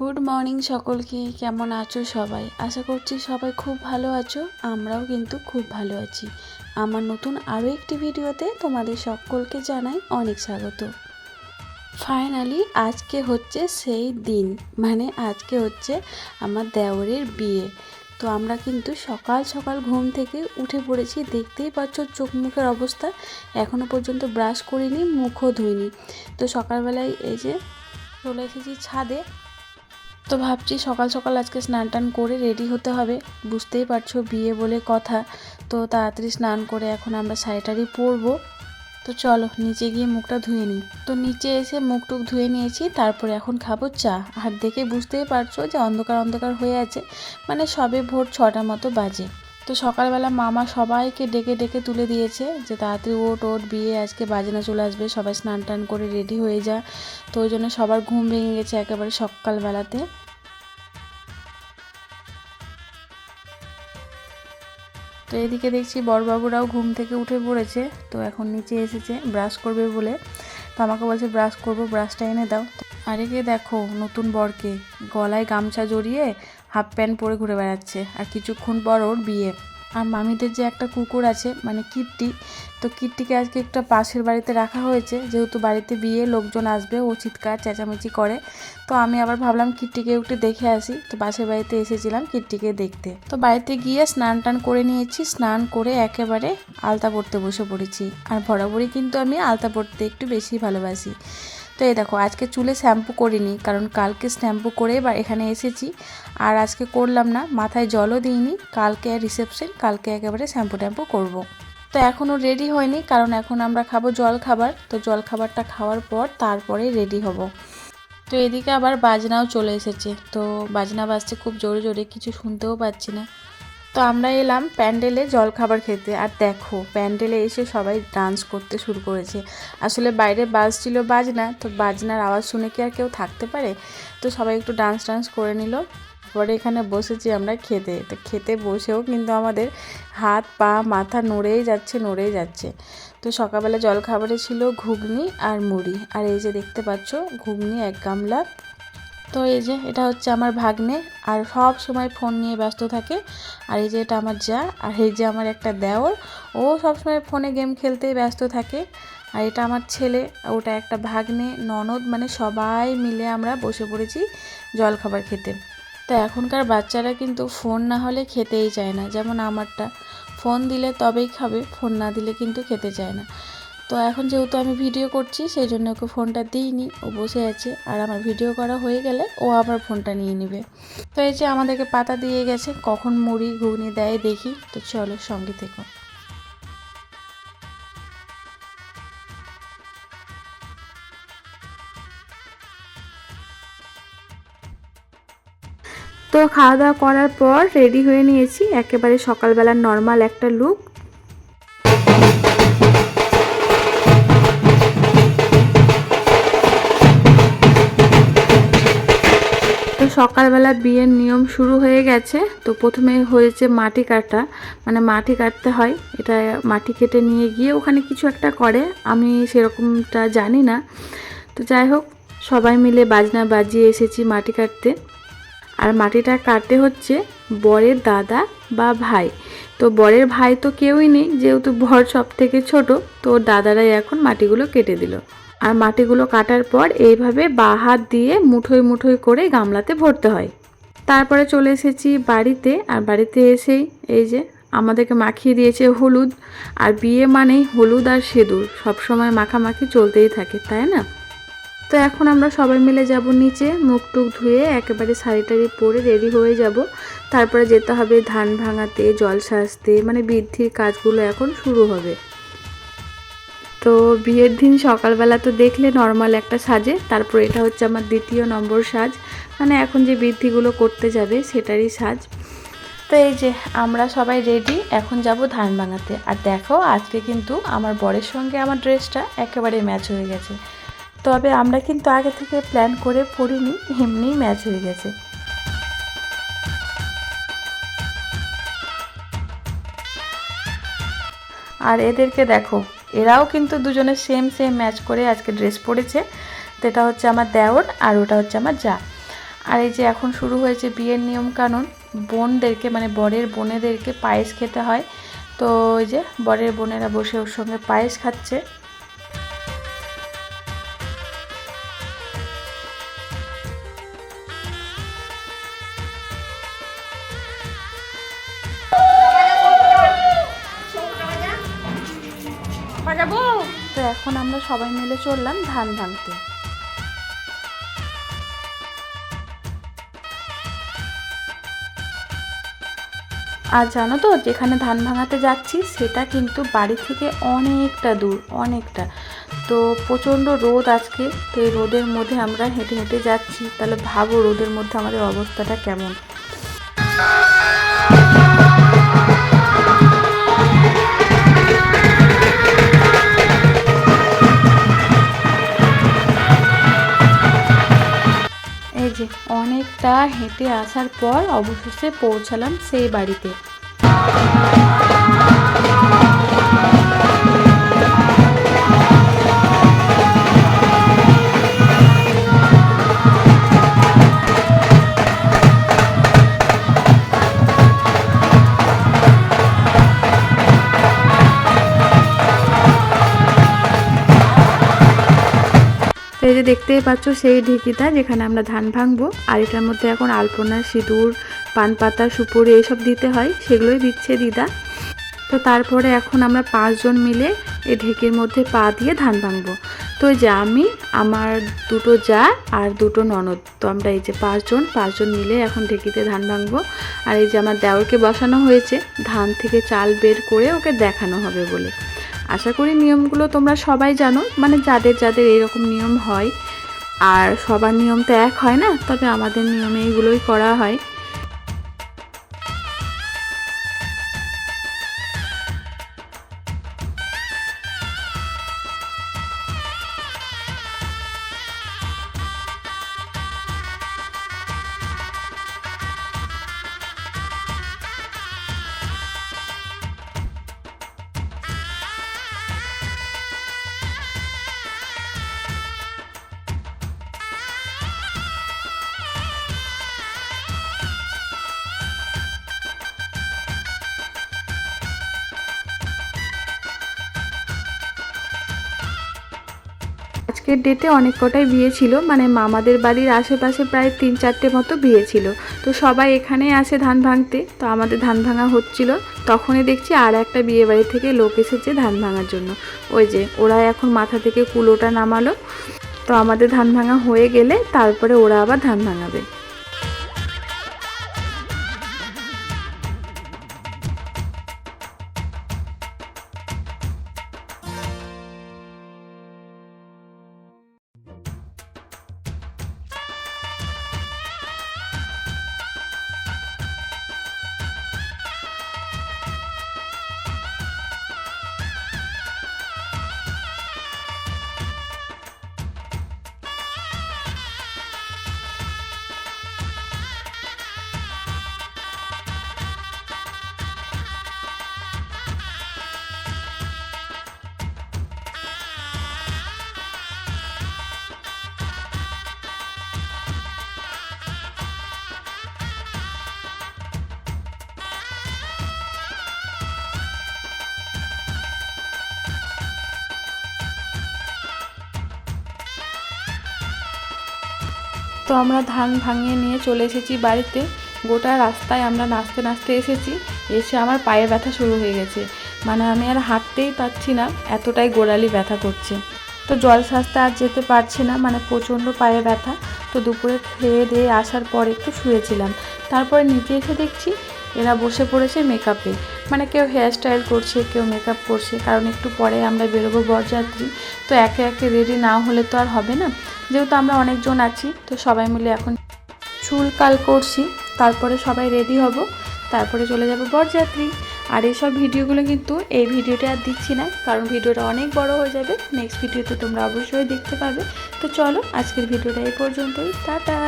Good morning সকলকে, কেমন আছো সবাই? আশা করছি সবাই খুব ভালো আছো, আমরাও কিন্তু খুব ভালো আছি। আমার নতুন আরও একটি ভিডিওতে তোমাদের সকলকে জানাই অনেক স্বাগত। ফাইনালি আজকে হচ্ছে সেই দিন মানে আজকে হচ্ছে আমার দেওরের বিয়ে। তো আমরা কিন্তু সকাল সকাল ঘুম থেকে উঠে পড়েছি, দেখতেই পাচ্ছ চোখ মুখের অবস্থা এখনও পর্যন্ত ব্রাশ করিনি, মুখও ধুইনি। তো সকালবেলায় এই যে চলে এসেছি ছাদে তো ভাবছি সকাল সকাল আজকে স্নান টান করে রেডি হতে হবে। বুঝতেই পারছ বিয়ে বলে কথা। তো তাড়াতাড়ি স্নান করে এখন আমরা শাড়িটারি পরবো। তো চলো, নিচে গিয়ে মুখটা ধুয়ে নিই। তো নিচে এসে মুখ টুক ধুয়ে নিয়েছি, তারপরে এখন খাব চা। আর দেখে বুঝতেই পারছ যে অন্ধকার অন্ধকার হয়ে আছে মানে সবে ভোর ছটার মতো বাজে। তো সকালবেলা মামা সবাইকে ডেকে ডেকে তুলে দিয়েছে যে তাড়াতাড়ি ওট ওট বিয়ে, আজকে বাজনা চলে আসবে, সবাই স্নান টান করে রেডি হয়ে যা। তো ওই জন্য সবার ঘুম ভেঙে গেছে একেবারে সকালবেলাতে। তো এদিকে দেখছি বড়বাবুরাও ঘুম থেকে উঠে পড়েছে, তো এখন নিচে এসেছে, ব্রাশ করবে বলে। তো আমাকে বলছে, ব্রাশ করব, ব্রাশটা এনে দাও। আর একে দেখো, নতুন বরকে, গলায় গামছা জড়িয়ে হাফ প্যান্ট পরে ঘুরে বেড়াচ্ছে আর কিছুক্ষণ পর ওর বিয়ে। আর মামিদের যে একটা কুকুর আছে মানে কিট্টি, তো কিট্টিকে আজকে একটা পাশের বাড়িতে রাখা হয়েছে। যেহেতু বাড়িতে বিয়ে, লোকজন আসবে, ও চিৎকার, চেঁচামেচি করে। তো আমি আবার ভাবলাম কিট্টিকে একটু দেখে আসি। তো পাশের বাড়িতে এসেছিলাম কিট্টিকে দেখতে। তো বাড়িতে গিয়ে স্নান টান করে নিয়েছি। স্নান করে একেবারে আলতা পড়তে বসে পড়েছি। আর বরাবরই কিন্তু আমি আলতা পড়তে একটু বেশি ভালোবাসি। তো এই দেখো, আজকে চুলে শ্যাম্পু করিনি, কারণ কালকে শ্যাম্পু করে বা এখানে এসেছি। আর আজকে করলাম না, মাথায় জলও দিইনি, কালকে রিসেপশন, কালকে একেবারে শ্যাম্পু ট্যাম্পু করব। তো এখনও রেডি হয়নি, কারণ এখন আমরা খাব জল খাবার। তো জল খাবারটা খাওয়ার পর তারপরে রেডি হব। তো এদিকে আবার বাজনাও চলে এসেছে, তো বাজনা বাজছে খুব জোরে জোরে, কিছু শুনতেও পাচ্ছি না। তো আমরা এলাম প্যান্ডেলে জলখাবার খেতে। আর দেখো, প্যান্ডেলে এসে সবাই ডান্স করতে শুরু করেছে। আসলে বাইরে বাজছিল বাজনা, তো বাজনার আওয়াজ শুনে কি আর কেউ থাকতে পারে? তো সবাই একটু ডান্স টান্স করে নিল। পরে এখানে বসেছি আমরা খেতে। তো খেতে বসেও কিন্তু আমাদের হাত, পা, মাথা নড়েই যাচ্ছে নড়েই যাচ্ছে। তো সকালবেলা জলখাবারে ছিল ঘুগনি আর মুড়ি। আর এই যে দেখতে পাচ্ছ, ঘুগনি, এক গামলা তো এই যে, এটা হচ্ছে আমার ভাগ্নে। আর সব সময় ফোন নিয়ে ব্যস্ত থাকে। আর এই যে, এটা আমার যা। আর এই যে, আমার একটা দেওর। ও সব সময় ফোনে গেম খেলতেই ব্যস্ত থাকে। আর এটা আমার ছেলে। ওটা একটা ভাগ্নে, ননদ মানে সবাই মিলে আমরা বসে পড়েছি জলখাবার খেতে। তো এখনকার বাচ্চারা কিন্তু ফোন না হলে খেতেই চায় না। যেমন আমারটা। ফোন দিলে তবেই খাবে, ফোন না দিলে কিন্তু খেতে চায় না। তো এখন যেহেতু আমি ভিডিও করছি, সেই জন্য ওকে ফোনটা দিইনি। ও বসে আছে আর আমার ভিডিও করা হয়ে গেলে ও আবার ফোনটা নিয়ে নেবে। তো এই যে আমাদেরকে পাতা দিয়ে গেছে, কখন মুড়ি ঘুগনি দেয় দেখি। তো চলো সঙ্গে থেকো। তো খাওয়া দাওয়া করার পর রেডি হয়ে নিয়েছি একেবারে সকালবেলার নর্মাল একটা লুক সকালবেলা বিয়ের নিয়ম শুরু হয়ে গেছে। তো প্রথমে হয়েছে মাটি কাটা। মানে মাটি কাটতে হয়। এটা মাটি কেটে নিয়ে গিয়ে ওখানে কিছু একটা করে। আমি সেরকমটা জানি না। তো যাই হোক, সবাই মিলে বাজনা বাজিয়ে এসেছি মাটি কাটতে। আর মাটিটা কাটতে হচ্ছে বরের দাদা বা ভাই। তো বরের ভাই তো কেউই নেই, যেহেতু বর সব থেকে ছোট, তো ওর দাদারাই এখন মাটিগুলো কেটে দিল। আর মাটিগুলো কাটার পর এইভাবে বা হাত দিয়ে মুঠোয় মুঠোয় করে গামলাতে ভরতে হয়। তারপরে চলে এসেছি বাড়িতে, আর বাড়িতে এসেই এই যে আমাদেরকে মাখিয়ে দিয়েছে হলুদ, আর বিয়ে মানেই হলুদ আর সিঁদুর। সবসময় মাখামাখি চলতেই থাকে, তাই না? তো এখন আমরা সবাই মিলে যাব নিচে, মুখ টুক ধুয়ে একেবারে শাড়ি টাড়ি পরে রেডি হয়ে যাব। তারপরে যেতে হবে ধান ভাঙাতে, জল সাজতে মানে বৃদ্ধির কাজগুলো এখন শুরু হবে। তো বিয়ের দিন সকালবেলা তো দেখলে নর্মাল একটা সাজে, তারপর এটা হচ্ছে আমার দ্বিতীয় নম্বর সাজ। মানে এখন যে বৃদ্ধিগুলো করতে যাবে সেটারই সাজ। তো এই যে আমরা সবাই রেডি এখন যাব ধান ভাঙাতে। আর দেখো, আজকে কিন্তু আমার বরের সঙ্গে আমার ড্রেসটা একেবারে ম্যাচ হয়ে গেছে। তবে আমরা কিন্তু আগে থেকে প্ল্যান করে পড়িনি, এমনিই ম্যাচ হয়ে গেছে। আর এদেরকে দেখো এরাও কিন্তু দুজনে সেম সেম ম্যাচ করে আজকে ড্রেস পরেছে। তো এটা হচ্ছে আমার দেওর আর ওটা হচ্ছে আমার যা। আর এই যে এখন শুরু হয়েছে বিয়ের নিয়ম কানুন বোনদেরকে মানে বরের বোনেদেরকে পায়েস খেতে হয়। তো ওই যে বরের বোনেরা বসে ওর সঙ্গে পায়েস খাচ্ছে। এখন আমরা সবাই মিলে চললাম ধান ভাঙতে। আর জানো তো, যেখানে ধান ভাঙাতে যাচ্ছি, সেটা কিন্তু বাড়ি থেকে অনেকটা দূর, অনেকটা। তো প্রচণ্ড রোদ আজকে, তো এই রোদের মধ্যে আমরা হেঁটে হেঁটে যাচ্ছি। তাহলে ভাবো রোদের মধ্যে আমাদের অবস্থাটা কেমন? অনেকটা হেঁটে আসার পর অবশেষে পৌঁছালাম সেই বাড়িতে। এই যে দেখতেই পাচ্ছ, সেই ঢেকিটা যেখানে আমরা ধান ভাঙবো। আর এটার মধ্যে এখন আলপনা, সিঁদুর পান পাতা সুপুরি এইসব দিতে হয়, সেগুলোই দিচ্ছে দিদা। তো তারপরে এখন আমরা পাঁচজন মিলে এই ঢেকির মধ্যে পা দিয়ে ধান ভাঙবো। তো এই যে আমি, আমার দুটো যা আর দুটো ননদ। তো আমরা এই যে পাঁচজন পাঁচজন মিলে এখন ঢেকিতে ধান ভাঙবো। আর এই যে আমার দেওরকে বসানো হয়েছে, ধান থেকে চাল বের করে ওকে দেখানো হবে বলে। আশা করি নিয়মগুলো তোমরা সবাই জানো। মানে যাদের যাদের এরকম নিয়ম হয়, আর সবার নিয়ম তো এক হয় না, তবে আমাদের নিয়মে এইগুলোই করা হয়। আজকের ডেটে অনেক কটাই বিয়ে ছিল মানে মামাদের বাড়ির আশেপাশে প্রায় তিন চারটে মতো বিয়ে ছিল। তো সবাই এখানে আসে ধান ভাঙতে। তো আমাদের ধান ভাঙা হচ্ছিল। তখনই দেখছি আর একটা বিয়ে বাড়ি থেকে লোক এসেছে ধান ভাঙার জন্য। ওই যে ওরা এখন মাথা থেকে কুলোটা নামালো। তো আমাদের ধান ভাঙা হয়ে গেলে তারপরে ওরা আবার ধান ভাঙাবে। তো আমরা ধান ভাঙিয়ে নিয়ে চলে এসেছি বাড়িতে। গোটা রাস্তায় আমরা নাচতে নাচতে এসেছি, এসে আমার পায়ে ব্যথা শুরু হয়ে গেছে। মানে আমি আর হাঁটতেই পারছি না, এতটাই গোড়ালি ব্যথা করছে। তো জল সাজতে আর যেতে পারছি না মানে প্রচণ্ড পায়ে ব্যথা। তো দুপুরে খেয়ে দিয়ে আসার পর একটু শুয়েছিলাম। তারপরে নিচে এসে দেখছি এরা বসে পড়েছে মেকআপে মানে কেউ হেয়ার স্টাইল করছে, কেউ মেকআপ করছে, কারণ একটু পরে আমরা বেরোবো বরযাত্রী, তো একে একে রেডি না হলে তো আর হবে না। যেহেতু আমরা অনেকজন আছি, তো সবাই মিলে এখন চুল কাল করছি, তারপরে সবাই রেডি হব, তারপরে চলে যাব বরযাত্রী। আর এইসব ভিডিওগুলো কিন্তু এই ভিডিওটা আর দিচ্ছি না, কারণ ভিডিওটা অনেক বড় হয়ে যাবে নেক্সট ভিডিওতে তোমরা অবশ্যই দেখতে পাবে। তো চলো, আজকের ভিডিওটা এই পর্যন্তই, টাটা!